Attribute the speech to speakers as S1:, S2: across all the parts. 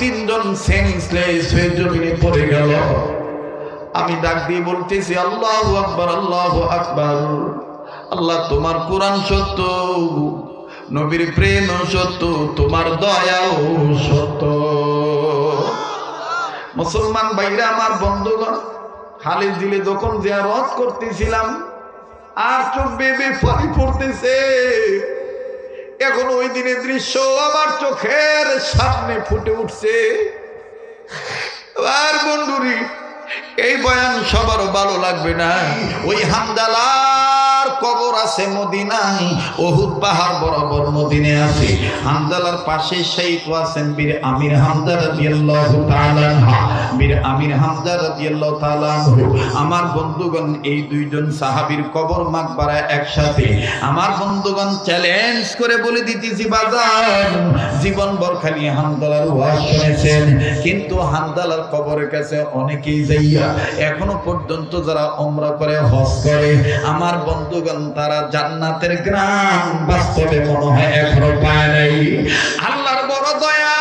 S1: তিনজন সেন্সলেস হয়ে জমিনে পড়ে গেল। আমি ডাক দিয়ে বলতেছি, আল্লাহ আকবার আল্লাহ আকবার। আল্লাহ, তোমার কোরআন সত্য, নবীর প্রেম সত্য, তোমার দয়াও সত্য। মুসলমান বাইরে আমার বন্ধুগণ, খালিদ দিলে যখন জিয়ারত করতেছিলাম, আর চোখ বেবে পানি পড়তেছে। এখন ওই দিনের দৃশ্য আমার চোখের সামনে ফুটে উঠছে। আর বন্ধুরি, এই বয়ান সবার ভালো লাগবে না। ওই হামদালার কবর আছে মদিনায় ওহুদ পাহাড় বরাবর মদিনে আছে। হামদালার পাশে সেই তো আছেন বীর আমির হামদা রাদিয়াল্লাহু তাআলা বীর আমির হামদা রাদিয়াল্লাহু তাআলা আমার বন্ধুগণ, এই দুইজন সাহাবীর কবর মাকবারা একসাথে। আমার বন্ধুগণ চ্যালেঞ্জ করে বলে দিতেছি বাজার জীবন ভর খালি হামদালার ওয়াজ শুনেছেন। কিন্তু হামদালার কবরের কাছে অনেকেই যাইয়া, এখনও পর্যন্ত যারা ওমরা করে, হজ করে, আমার বন্ধুগণ তারা জান্নাতের গ্রাম বাস্তবে মনে হয় এখনও পায় নাই। আল্লাহর বড় দয়া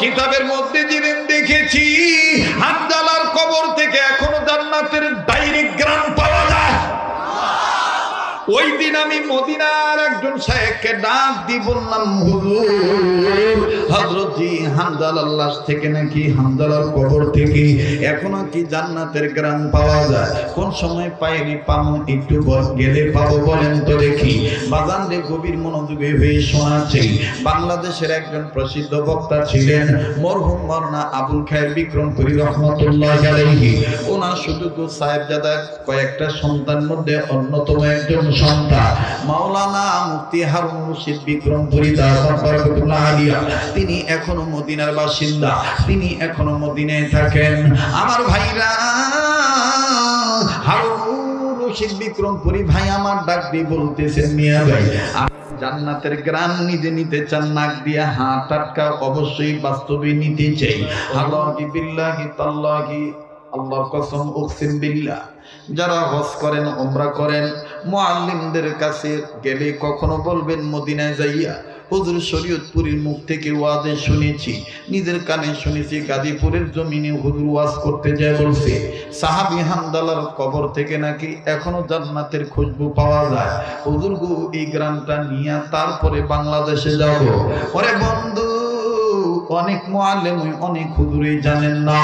S1: কিতাবের মধ্যে যেদিন দেখেছি হামদালার কবর থেকে এখনও জান্নাতের ওই দিন আমি মদিনার একজন সাহেবকে ডাক দি বললাম, হুজুর, হযরত জি হামদালার লাশ থেকে নাকি হামদালার কবর থেকে এখনও কি জান্নাতের গ্রাম পাওয়া যায়? কোন সময় পাইনি পাবো একটু গেলে পাবো বলেন তো দেখি। বাজান রে গভীর মনোযোগী হয়ে শোনাচ্ছি, বাংলাদেশের একজন প্রসিদ্ধ বক্তা ছিলেন মরহুম মরনা আবুল খায়ের বিক্রমপুরী রহমতুল্লাহ আলাইহি। ওনার শুধু সাহেবজাদা কয়েকটা সন্তান মধ্যে অন্যতম একজন সন্তান। মাওলানা হারুন রশিদ আলিয়া তিনি এখনও মদিনার বাসিন্দা, তিনি এখনও থাকেন। আমার ভাইরা, হারুন রশিদ বিক্রমপুরী ভাই আমার বলতেছেন, মিয়া ভাই জান্নাতের গ্রাম নিজে নিতে চান, নাক দিয়ে হাত টাটকা অবশ্যই বাস্তবে নিতে চাই। আল্লাহি বিল্লাহি তাল্লাহি, আল্লাহর কসম, উকসিম বিল্লাহ। যারা হজ করেন ওমরা করেন মুআল্লিমদের কাছে গেলে কখনো বলবেন, মদিনায় যাইয়া হুজুর শরীয়তপুরীর মুখ থেকে ওয়াজে শুনেছি, নিজের কানে শুনেছি, গাজীপুরের জমিনে হুজুর ওয়াজ করতে যায় বলছে, সাহাবি হামদালার কবর থেকে নাকি এখনও জান্নাতের খুশবু পাওয়া যায়? হুজুর গো, এই গ্রামটা নিয়ে তারপরে বাংলাদেশে যাব। ওরে বন্ধু অনেক মোয়াল্লেম অনেক হুজুরই জানেন না।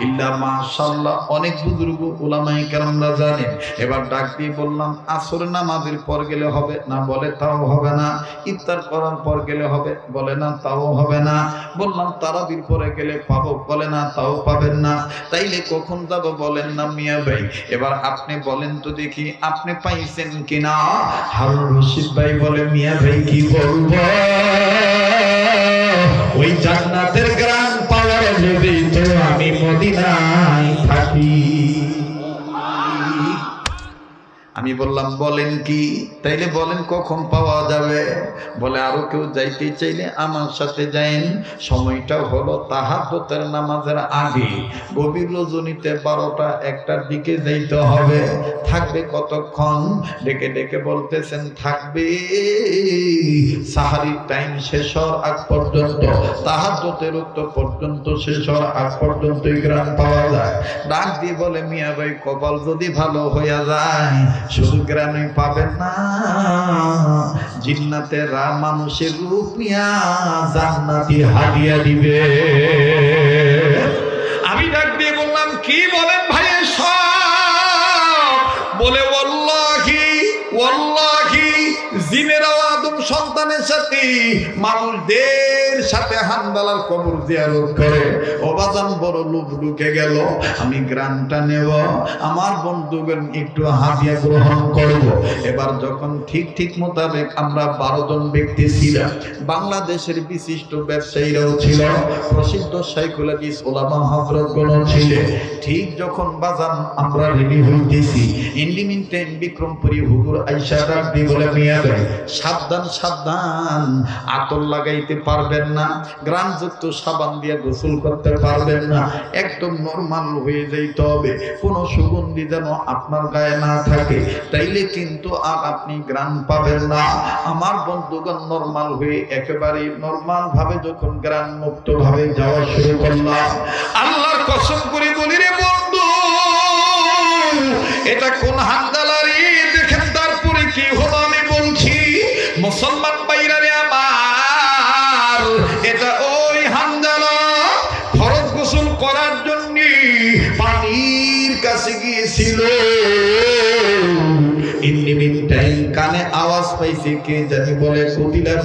S1: ইল্লা মাশাআল্লাহ, অনেক বুজুর্গ ওলামাই কেরামরা জানেন এবার ডাক দিয়ে বললাম, আসর নামাজের পর গেলে হবে না? বলে, তাও হবে না। ইফতার করার পর গেলে হবে, বলে, না, তাও হবে না। বললাম, তারাবির পরে গেলে পাবো। বলে, না, তাও পাবেন না। তাইলে কখন যাব বলেন না মিয়া ভাই? এবার আপনি বলেন তো দেখি, আপনি পাইছেন কিনা? হারুন রশিদ ভাই বলে, মিয়া ভাই, কি বলব ওই জান্নাতের গ্রাম পাওয়ার যদি তো আমি মদিনায় আমি বললাম, বলেন কি? তাইলে বলেন, কখন পাওয়া যাবে? বলে, আরও কেউ যাইতে চাইলে আমার সাথে যাইন। সময়টা হলো তাহাজ্জুদের নামাজের আগে। গভীর রজনীতে বারোটা একটার দিকে যাইতে হবে। থাকবে কতক্ষণ? ডেকে ডেকে বলতেছেন, থাকবে। সাহারির টাইম শেষ হওয়ার আগ পর্যন্ত, তাহাজ্জুদের উত্তর পর্যন্ত শেষ হওয়ার আগ পর্যন্ত এই গ্রাম পাওয়া যায়। ডাক দিয়ে বলে, মিয়া ভাই, কপাল যদি ভালো হইয়া যায় শুধু না। মানুষের জান্নাতি দিবে। আমি ডাক দিয়ে বললাম, কি বলেন ভাই বলে, ওয়াল্লাহি ওয়াল্লাহি জিনের সন্তানের সাথে মানুষদের সাথে হান্দালার কবর জিয়ারত করে। অবাজান বড় লোভ ঢুকে গেল। আমি গ্রামটা নেব, আমার বন্ধুগণ একটু হাদিয়া গ্রহণ করব। এবার যখন ঠিক ঠিক মোতাবেক আমরা বারো জন ব্যক্তি ছিলাম, বাংলাদেশের বিশিষ্ট ব্যবসায়ীরাও ছিল, প্রসিদ্ধ সাইকোলজিস ওলামা হজরতগণ ছিলেন ঠিক যখন বাজান, আমরা রেডি হইতেছি। ইন্ডিমিন টাইম বিক্রমপুরি হুজুর আইসা রাখবি বলে মিয়া সাবধান সাবধান। আতর লাগাইতে পারবেন না, গ্রামযুক্ত সাবান দিয়ে গোসল করতে পারবেন না, একদম নর্মাল হয়ে যাইতে হবে। কোনো সুগন্ধি যেন আপনার গায়ে না থাকে। তাইলে কিন্তু আর আপনি গ্রাম পাবেন না। আমার বন্ধুগণ নর্মাল হয়ে একেবারে নর্মাল ভাবে যখন গ্রাম মুক্ত ভাবে যাওয়া শুরু করলাম, আল্লাহর কসম করে বলি রে বন্ধু, এটা কোন হান্দালারি মুসলমান বাইরা রে আমার, এটা ওই হান্দালা ফরজ গোসল করার জন্য পানির কাছে গিয়েছিল। কানে আওয়াজ পাইছে, কে জানি বলে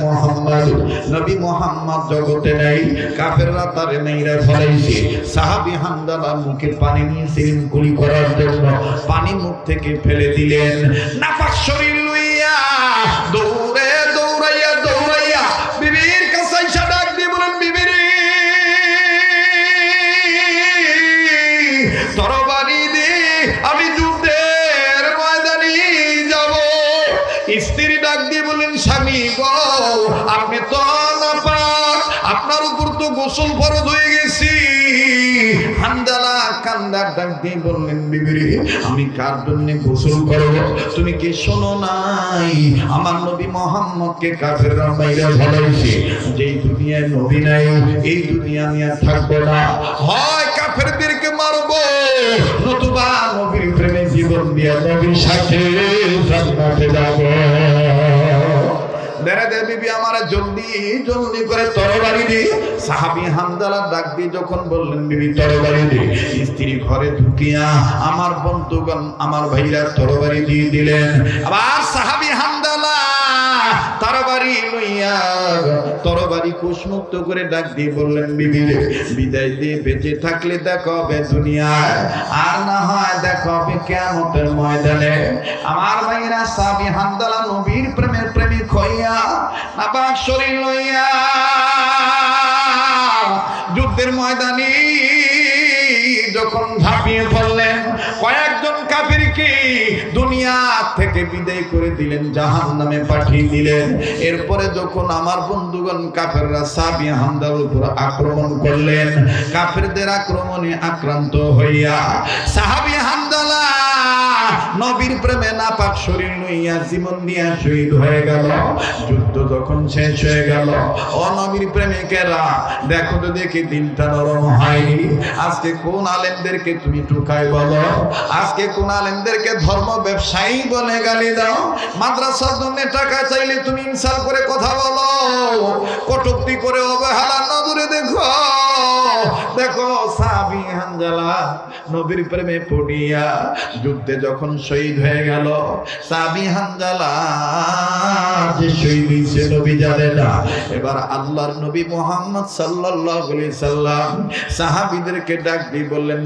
S1: মোহাম্মদ। নবী মোহাম্মদ জগতে নাই, কাফেররা তারে নেইরা ফলাইছে সাহাবী হামদালা মুখে পানি নিয়েছিলেন কুলি করার জন্য পানি মুখ থেকে ফেলে দিলেন। নাপাক শরীর ডাক দিয়ে বললেন, বিবিরে, আমি কার জন্য গোসল করব? তুমি কি শোনো নাই? আমার নবী মোহাম্মদকে কাফেররা মাইরা ভালাইছে যেই দুনিয়ায় নবী নাই, এই দুনিয়া আমি আর থাকব না। হয় কাফেরদেরকে মারবো। নতুবা নবীর প্রেমে জীবন দিয়ে নবীর সাথে জান্নাতে যাব। আমার বন্ধুগণ, আমার ভাইরা তরবারি দিয়ে দিলেন। আবার সাহাবি হামদালা তরবারি লইয়া তরবারি কুশমুক্ত করে ডাক দিয়ে বললেন, বিবি বিদায় দিয়ে বেঁচে থাকলে দেখো হবে দুনিয়ায়। আর না হয় দেখো হবে কেমতের ময়দানে। আমার ভাইরা সাহাবি হামদালা নবীর প্রেমের হইয়া শরীর লইয়া যুদ্ধের ময়দানে যখন ঝাঁপিয়ে পড়লেন, কয়েকজন কাফিরকে দুনিয়া থেকে বিদায় করে দিলেন জাহান নামে পাঠিয়ে দিলেন। এরপরে যখন আমার বন্ধুগণ কাফেররা সাবি হামদার উপর আক্রমণ করলেন, কাফেরদের আক্রমণে আক্রান্ত হইয়া সাহাবি হামদালা নবীর প্রেমে নাপাক শরীর লইয়া জীবন দিয়া শহীদ হয়ে গেল। যুদ্ধ যখন শেষ হয়ে গেল। ও নবীর প্রেমিকেরা দেখো তো দেখি দিনটা নরম হয়নি আজকে কোন আলেমদেরকে তুমি টুকাই বলো? আজকে কোন আলেমদেরকে ধর্ম ব্যবসায়ী বলে গালি দাও? মাদ্রাসার জন্য টাকা চাইলে তুমি ইনসাল করে কথা বলো। কটুক্তি করে অবহেলা নজরে দেখো। দেখো হানজালা নবীর প্রেমে পড়িয়া যুদ্ধে যখন শহীদ হয়ে গেল হানজালা যে শহীদ হয়েছে নবী জানে না এবার আল্লাহর নবী মোহাম্মদ সাল্লাল্লাহু আলাইহি সাল্লাম সাহাবীদেরকে ডাক দিয়ে বললেন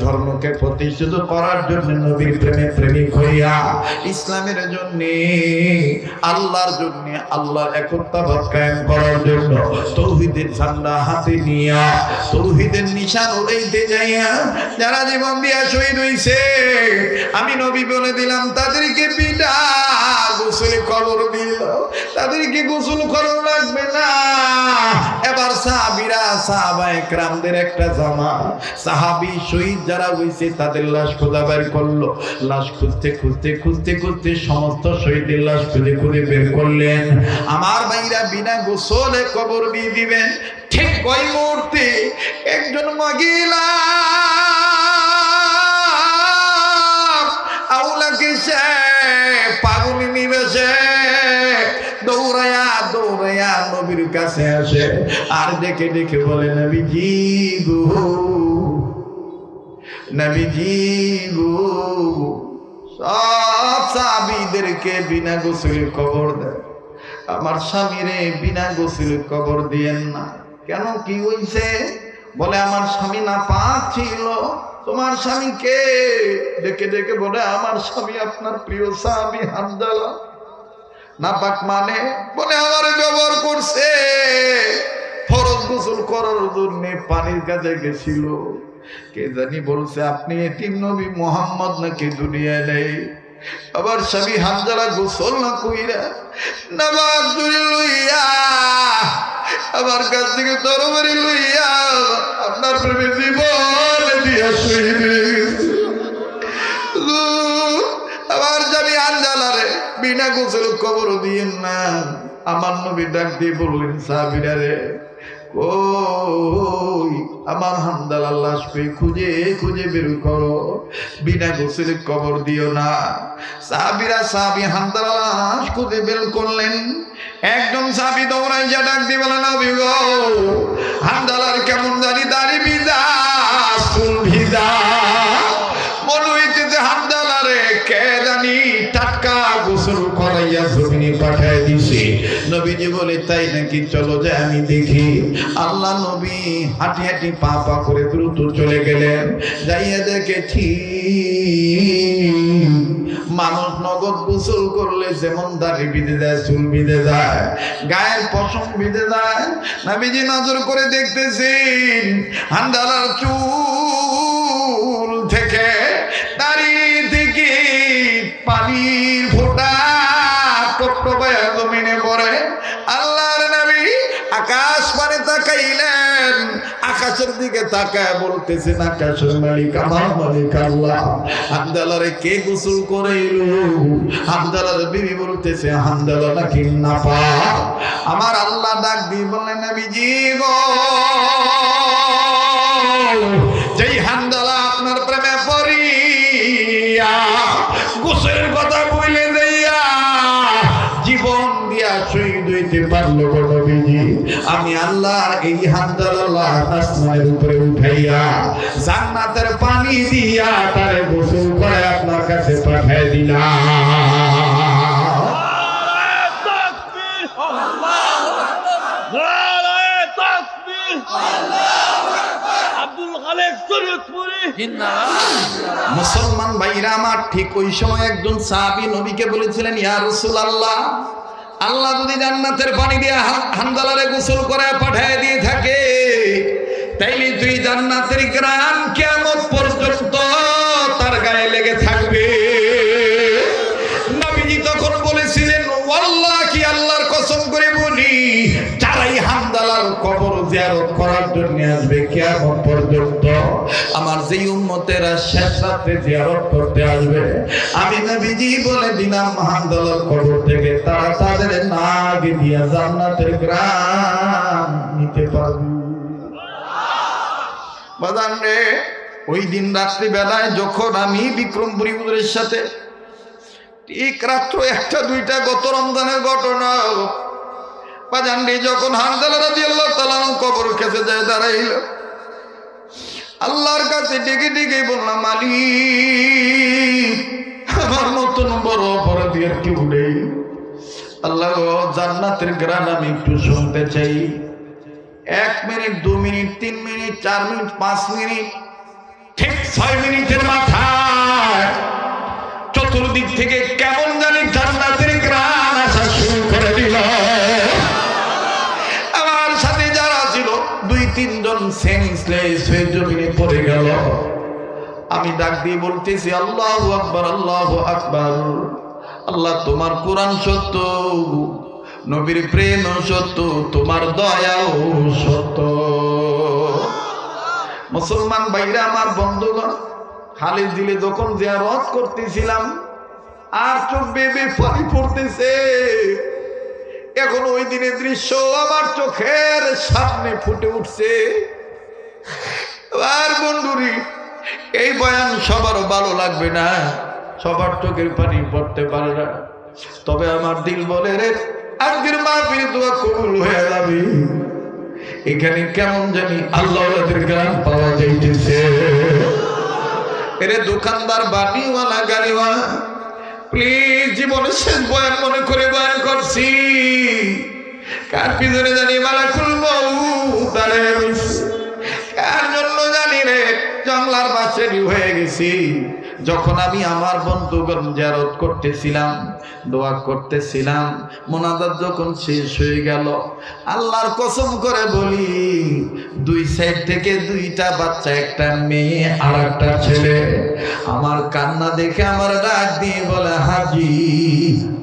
S1: ধর্মকে প্রতিষ্ঠিত করার জন্য নবীর প্রেমে প্রেমিক হইয়া, ইসলামের জন্য, আল্লাহর জন্য, আল্লাহর একত্ববাদ কায়েম করার জন্য তৌহিদের ঝান্ডা হাতে নিয়া নিশান উড়াইতে যাইয়া যারা জীবন দিয়া শহীদ হইছে, আমি নবী বলে দিলাম, তাদেরকে গোসলে কবর দিল। তাদেরকে গোসল করার লাগবে না। এবার সাহাবিরা, সাহাবা একরামদের একটা জামা। সাহাবি শহীদ যারা তাদের লাশ খোঁজা বের করল। লাশ খুঁজতে খুঁজতে খুঁজতে খুঁজতে সমস্ত শহীদের লাশ খুঁজে খুঁজে বের করলেন। আমার ভাইরা বিনা গোসলে কবর দিয়ে দিবেন ঠিক ওই মুহূর্তে একজন আউলাকে সে পাগলি নিবেছে, দৌড়ায়া দৌড়ায়া নবীর কাছে আসে। আর ডেকে ডেকে বলে, নবীজি গো নবীজি গো, সব সাবিদেরকে বিনা গোসলে কবর দেয় আমার স্বামীরে বিনা গোসল কবর দিয়েন না। কেন কি হইছে? বলে, আমার স্বামী না পাক ছিল। তোমার স্বামী কে? ডেকে ডেকে বলে, আমার স্বামী আপনার প্রিয় স্বামী হামদালা না পাক মানে বলে, আমার ব্যবহার করছে। ফরজ গোসল করার জন্য পানির কাছে গেছিল। কে জানি বলছে, আপনি এতিম নবী মোহাম্মদ নাকি দুনিয়ায় নেই? আবার স্বামী হামজালা গোসল না কইরা ধরে লইয়া আমার কাছ থেকে তরবারি লইয়া আপনার প্রেমে জীবন দিয়া শহীদ আমার স্বামী হামজালারে বিনা গোসল কবর দিয়েন না। আমার নবী ডাক দিয়ে বললেন, সাহাবিরা রে ওই আমার খুঁজে খুঁজে বের করো। বিনা গোসলে কবর দিও না। সাহাবিরা, সাহাবি হামদাল খুঁজে বের করলেন। একদম সাহাবি দৌড়াই যা ডাক গো হামদালার কেমন জানি দাড়ি বিদা চুল করাইয়া বলে, তাই চলো যে আমি দেখি। আল্লাহ নবী হাঁটি হাঁটি পা পা করে দ্রুত চলে গেলেন। যাইয়া দেখে ঠিক মানুষ নগদ গোসল করলে যেমন দাড়ি বিঁধে যায় চুল বিঁধে যায়, গায়ের পশম বিঁধে যায় নবীজি নজর করে দেখতেছি হান্ডালার চুল আকাশের দিকে তাকায় বলতেছেন আকাশের মালিক আমার মালিক আল্লাহ। হামদালারে কে গোসল করাইল? হামদালার বিবি বলতেছে, হামদালা নাকি না পা আমার আল্লাহ ডাক দিয়ে বললেন, নবীজি গো, যেই হামদালা আপনার প্রেমে পড়িয়া গোসলের কথা বলে দেইয়া জীবন দিয়া শহীদ হইতে পারল নবীজি আমি আল্লাহ এই হামদাল আসমানের উপরে উঠাইয়া জান্নাতের পানি দিয়া তারে গোসল করে আপনার কাছে দিলাম। মুসলমান ভাইরা আমার ঠিক ওই সময় একজন সাহাবী নবীকে বলেছিলেন, ইয়া রাসূলুল্লাহ আল্লাহ যদি জান্নাতের পানি দিয়ে হা- হামদালারে গোসল করে পাঠায় দিয়ে থাকে, তাইলে তুই জান্নাতের গ্রাম কেমন পর্যন্ত তার গায়ে লেগে থাকবে। তখন ওয়াল্লাহ, কি আল্লাহর বলি কবর জিয়ারত করার জন্য আসবে কেমন পর্যন্ত জিয়ারত করতে আসবে, আমি নবীজি বলে দিলাম কবর থেকে তারা তাদের নাগ দিয়া জান্নাতের গ্রাম নিতে পারবে। রে, ওই দিন রাত্রি বেলায় যখন আমি বিক্রমপুরী হুজুরের সাথে, ঠিক রাত্র একটা, দুইটা গত রমজানের ঘটনা, বাজান রে, যখন হানজালা রাজি আল্লাহ কবর কাছে যায় দাঁড়াইল আল্লাহর কাছে ডেকে ডেকে বললাম, মালিক, আমার মতন বড় অপরাধী আর কেউ নেই। আল্লাহ জান্নাতের গ্রান আমি একটু শুনতে চাই। এক মিনিট, দু মিনিট, তিন মিনিট, চার মিনিট, পাঁচ মিনিট, ঠিক ছয় মিনিটের মাথায় চতুর্দিক থেকে কেমন জানি জান্নাতের হয়ে জমিনে পড়ে গেল। আমি ডাক দিয়ে বলতেছি, আল্লাহ আকবার আল্লাহ আকবার। আল্লাহ, তোমার কোরআন সত্য, নবীর প্রেম সত্য, তোমার দয়াও সত্য। মুসলমান ভাইরা, আমার বন্ধুগণ, খালিদ দিলে যখন জিয়ারত করতেছিলাম, আর চোখ বেবে পানি পড়তেছে। এখন ওই দিনের দৃশ্য আমার চোখের সামনে ফুটে উঠছে। আর বন্ধুরি এই বয়ান সবার ভালো লাগবে না। সবার চোখের পানি পড়তে পারে না। তবে আমার দিল বলে রে, আজকের মাহফিল দোয়া কবুল হয়ে যাবে। এখানে কেমন জানি আল্লাহ গ্রাম পাওয়া যাইতেছে। এরে দোকানদার বাড়িওয়ালা গাড়িওয়ালা প্লিজ জীবনে শেষ বয়ান মনে করে বয়ান করছি। কার পিছনে জানি মালা খুলবো দাঁড়িয়ে কার জন্য জানি রে? জংলার পাশে হয়ে গেছি। যখন আমি আমার বন্ধুগণ জারত করতেছিলাম, দোয়া করতেছিলাম, মোনাজাত যখন শেষ হয়ে গেল, আল্লাহর কসম করে বলি, দুই সাইড থেকে দুইটা বাচ্চা, একটা মেয়ে আর একটা ছেলে। আমার কান্না দেখে আমার ডাক দিয়ে বলে, হাজি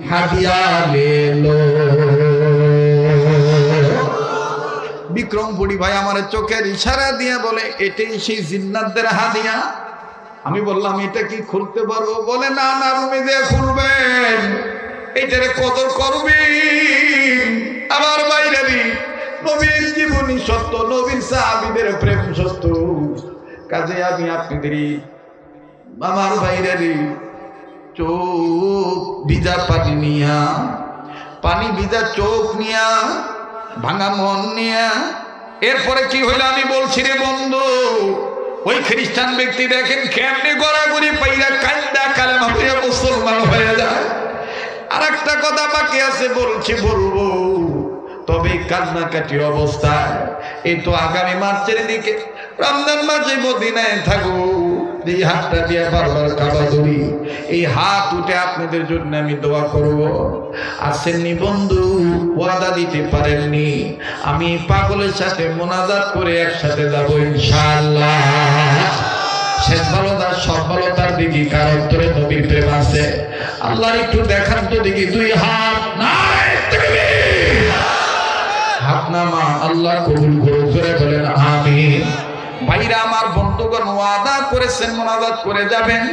S1: হাদিয়া লেলো বিক্রমপুরি ভাই আমার চোখের ইশারা দিয়ে বলে, এটাই সেই জিন্নাতদের হাদিয়া? আমি বললাম, এটা কি খুলতে পারব বলে, না না রুমে দিয়ে খুলবেন, এটারে কদর করবি। আমার বাইরে নবীর জীবনী সত্য, নবীর সাহাবিদের প্রেম সত্য। কাজে আমি আপনাদেরই আমার বাইরে চোখ ভিজা পানি নিয়া, পানি ভিজা চোখ নিয়া ভাঙা মন নিয়া। এরপরে কি হইল আমি বলছি রে বন্ধু, ওই খ্রিস্টান ব্যক্তি দেখেন কেমনি গড়াগড়ি পাইরা কান্দা কালেমা হইয়া মুসলমান হয়ে যায়। আর একটা কথা বাকি আছে, বলছি, বলব, তবে কান্নাকাটি অবস্থায়, এই তো আগামী মার্চের দিকে, রমজান মাসে মদিনায় থাকো এই হাতটা দিয়ে বারবার কাবা ধরি। এই হাত উঠে আপনাদের জন্য আমি দোয়া করব। আসেননি বন্ধু, ওয়াদা দিতে পারেননি। আমি পাগলের সাথে মোনাজাত করে একসাথে যাব ইনশাআল্লাহ। শেষ ভালোতার সব ভালোতার দিকে কার অন্তরে নবীর প্রেম আছে? আল্লাহর একটু দেখান তো দেখি, দুই হাত নাই হাত নামা আল্লাহ কবুল করে বলেন, আমিন। ভাইরা আমার বন্ধুগণ ওয়াদা করেছেন মোনাজাত করে যাবেন।